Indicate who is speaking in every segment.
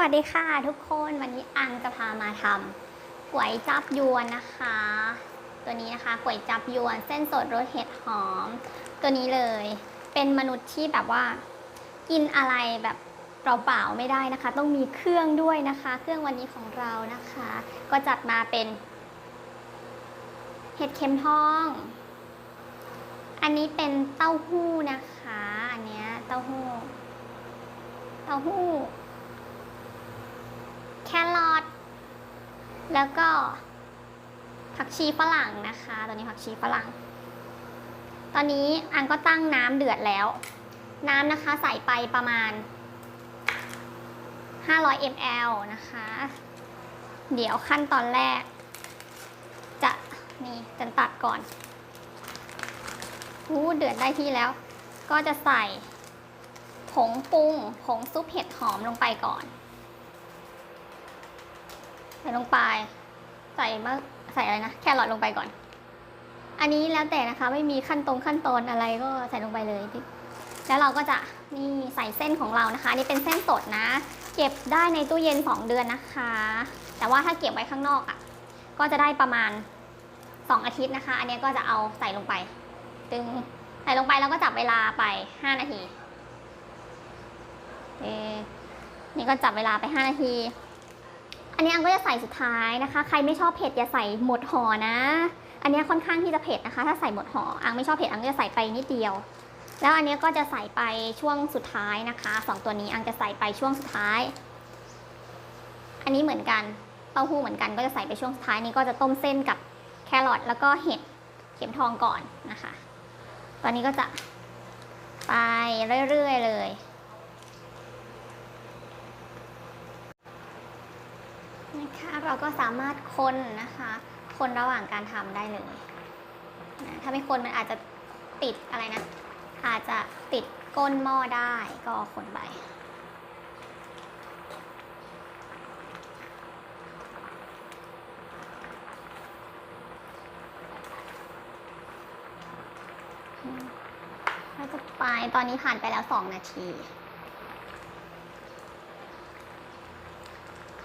Speaker 1: วัสดีค่ะทุกคนวันนี้อังจะพามาทำก๋วยจับยวนนะคะ ตัวนี้นะคะก๋วยจับยวนเส้นสดรสเห็ดหอม ตัวนี้เลยเป็นมนุษย์ที่แบบว่า กินอะไรแบบเปล่าๆไม่ได้นะคะ ต้องมีเครื่องด้วยนะคะ เครื่องวันนี้ของเรานะคะ ก็จัดมาเป็น เห็ดเข็มทอง อันนี้เป็นเต้าหู้นะคะ อันเนี้ยเต้าหู้ เต้าหู้ แครอท แล้วก็ผักชีฝรั่งนะคะ ตอนนี้ผักชีฝรั่ง ตอนนี้อังก็ตั้งน้ำเดือดแล้ว น้ำนะคะใส่ไปประมาณ 500 ml นะคะ เดี๋ยวขั้นตอนแรก จะนี่จะตัดก่อนอู้เดือดได้ที่แล้ว ก็จะใส่ผงปรุงผงซุปเห็ดหอมลงไปก่อน ใส่ลงไป ใส่มะใส่อะไรนะแครอทลงไปก่อน อันนี้แล้วแต่นะคะไม่มีขั้นตรงขั้นตอนอะไรก็ใส่ลงไปเลย แล้วเราก็จะนี่ใส่เส้นของเรานะคะนนี่เป็นเส้นสดนะ เก็บได้ในตู้เย็น 2 เดือนนะคะ แต่ว่าถ้าเก็บไว้ข้างนอกอะ่ะ ก็จะได้ประมาณ 2 อาทิตย์นะคะ อันนี้ก็จะเอาใส่ลงไป ตึงใส่ลงไปแล้วก็จับเวลาไป 5 นาทีเอนี่ก็จับเวลาไป 5 นาที อันนี้อังก็จะใส่สุดท้ายนะคะ ใครไม่ชอบเผ็ดอย่าใส่หมดห่อนะ อันนี้ค่อนข้างที่จะเผ็ดนะคะ ถ้าใส่หมดห่ออังไม่ชอบเผ็ดอังก็จะใส่ไปนิดเดียว แล้วอันนี้ก็จะใส่ไปช่วงสุดท้ายนะคะสองตัวนี้อังจะใส่ไปช่วงสุดท้าย อันนี้เหมือนกันเต้าหู้เหมือนกันก็จะใส่ไปช่วงสุดท้ายนี้ก็จะต้มเส้นกับแครอทแล้วก็เห็ดเข็มทองก่อนนะคะ ตอนนี้ก็จะไปเรื่อยๆเลย นะคะ เราก็สามารถคนนะคะ คนระหว่างการทำได้เลยนะถ้าไม่คนมันอาจจะติดอะไรนะ อาจจะติดก้นหม้อได้ก็คนไปเราจะไปตอนนี้ผ่านไปแล้ว 2 นาที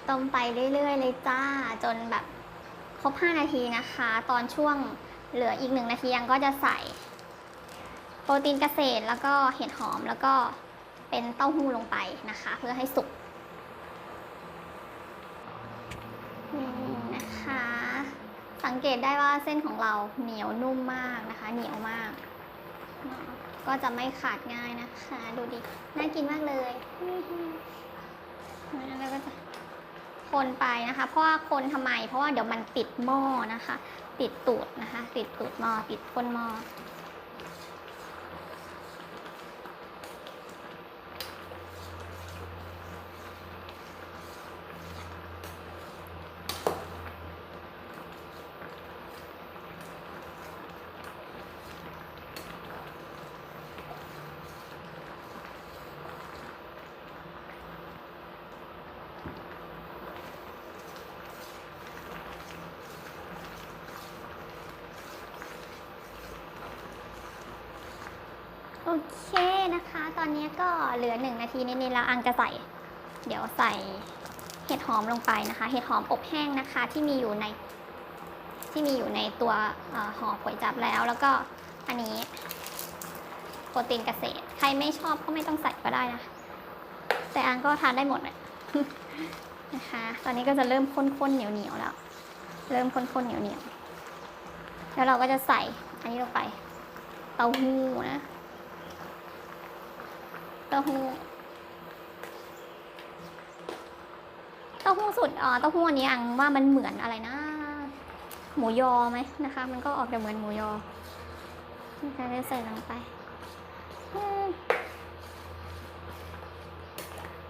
Speaker 1: ต้มไปเรื่อยๆ เลยจ้า จนแบบครบ 5 นาทีนะคะ ตอนช่วงเหลืออีกหนึ่งนาทียังก็จะใส่ โปรตีนเกษตรแล้วก็เห็ดหอมแล้วก็เป็นเต้าหู้ลงไปนะคะ เพื่อให้สุกนะคะ สังเกตได้ว่าเส้นของเราเหนียวนุ่มมากนะคะ เหนียวมาก ก็จะไม่ขาดง่ายนะคะ ดูดิ น่ากินมากเลยแล้วก็จะ คนไปนะคะ เพราะว่าคนทำไม เพราะว่าเดี๋ยวมันติดหม้อนะคะ ติดตูดนะคะ ติดตูดหม้อติดก้นหม้อ เคนะคะ ตอนนี้ก็เหลือหนึ่งนาทีนิดๆแล้วอังจะใส่ เดี๋ยวใส่เห็ดหอมลงไปนะคะ เห็ดหอมอบแห้งนะคะ ที่มีอยู่ในที่มีอยู่ในตัวอห่อก๋วยจับแล้ว แล้วก็อันนี้โปรตีนเกษตร ใครไม่ชอบก็ไม่ต้องใส่ก็ได้นะ แต่อังก็ทานได้หมดแหละนะคะ ตอนนี้ก็จะเริ่มข้นๆเหนียวๆแล้ว เริ่มข้นๆเหนียวๆแล้วเราก็จะใส่อันนี้ลงไป เต้าหู้นะ ต้าหู้เต้าหู้สุดอ๋อเต้าหู้อันนี้อังว่ามันเหมือนอะไรนะ หมูยอไหมนะคะ มันก็ออกจะเหมือนหมูยอจะได้ใส่ลงไป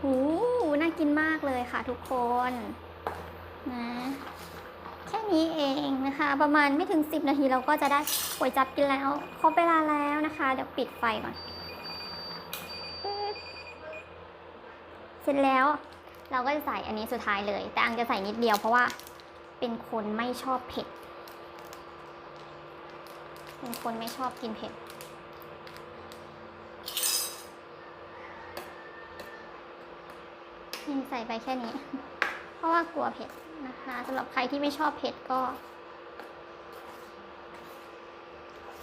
Speaker 1: หูน่ากินมากเลยค่ะทุกคนนะแค่นี้เองนะคะ ประมาณไม่ถึง 10 นาทีเราก็จะได้ก๋วยจับกินแล้วครบเวลาแล้วนะคะ เดี๋ยวปิดไฟก่อน เสร็จแล้วเราก็จะใส่อันนี้สุดท้ายเลย แต่อังจะใส่นิดเดียวเพราะว่าเป็นคนไม่ชอบเผ็ด เป็นคนไม่ชอบกินเผ็ด นี่ใส่ไปแค่นี้ เพราะว่ากลัวเผ็ดนะคะสำหรับใครที่ไม่ชอบเผ็ดก็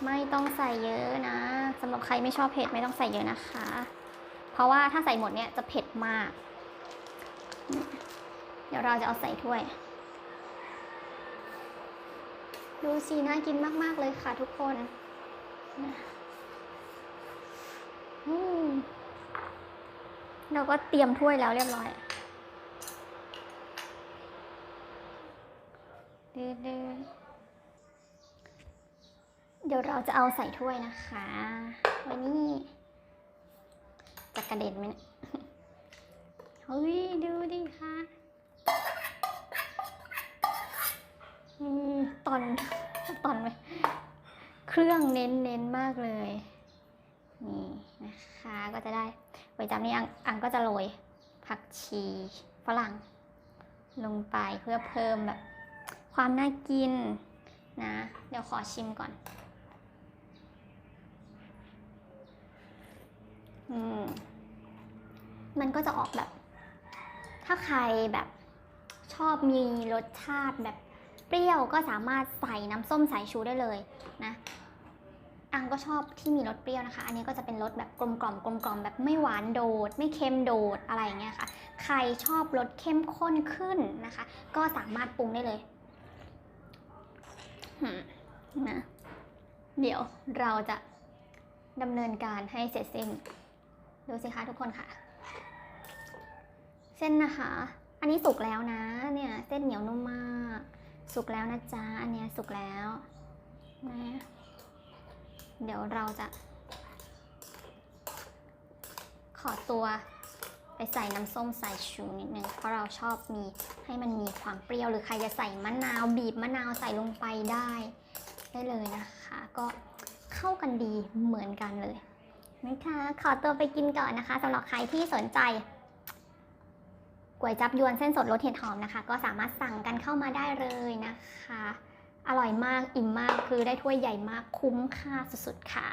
Speaker 1: ไม่ต้องใส่เยอะนะสำหรับใครไม่ชอบเผ็ดไม่ต้องใส่เยอะนะคะ เพราะว่าถ้าใส่หมดเนี่ยจะเผ็ดมาก เดี๋ยวเราจะเอาใส่ถ้วย ดูสิน่ากินมากๆเลยค่ะทุกคนเราก็เตรียมถ้วยแล้วเรียบร้อยดื้อเดี๋ยวเราจะเอาใส่ถ้วยนะคะ วันนี้ จะกระเด็นไหมเนี่ยเฮ้ยดูดิค่ะนี่ตอนตอนไปเครื่องเน้นเน้นๆมากเลย นี่นะคะก็จะได้ก๋วยจั๊บนี่อังอังก็จะโรยผักชีฝรั่ง ลงไปเพื่อเพิ่มแบบความน่ากินนะ เดี๋ยวขอชิมก่อน มันก็จะออกแบบ ถ้าใครแบบชอบมีรสชาติแบบเปรี้ยวก็สามารถใส่น้ำส้มสายชูได้เลยนะอังก็ชอบที่มีรสเปรี้ยวนะคะ อันนี้ก็จะเป็นรสแบบกลมกล่อมกลมกล่อมแบบไม่หวานโดด ไม่เค็มโดดอะไรอย่างเงี้ยค่ะ ใครชอบรสเข้มข้นขึ้นนะคะ ก็สามารถปรุงได้เลยนะเดี๋ยวเราจะดำเนินการให้เสร็จสิ้น ดูสิคะทุกคนค่ะ เส้นนะคะ อันนี้สุกแล้วนะ เนี่ย เส้นเหนียวนุ่มมาก สุกแล้วนะจ๊ะ อันเนี้ยสุกแล้วนะเดี๋ยวเราจะ ขอตัวไปใส่น้ำส้มสายชูนิดนึง เพราะเราชอบมีให้มันมีความเปรี้ยว หรือใครจะใส่มะนาวบีบมะนาวใส่ลงไปได้ ได้เลยนะคะ ก็เข้ากันดีเหมือนกันเลย นะคะขอตัวไปกินก่อนนะคะสำหรับใครที่สนใจก๋วยจับยวนเส้นสดรสเห็ดหอมนะคะ ก็สามารถสั่งกันเข้ามาได้เลยนะคะ อร่อยมากอิ่มมากคือได้ถ้วยใหญ่มากคุ้มค่าสุดๆค่ะ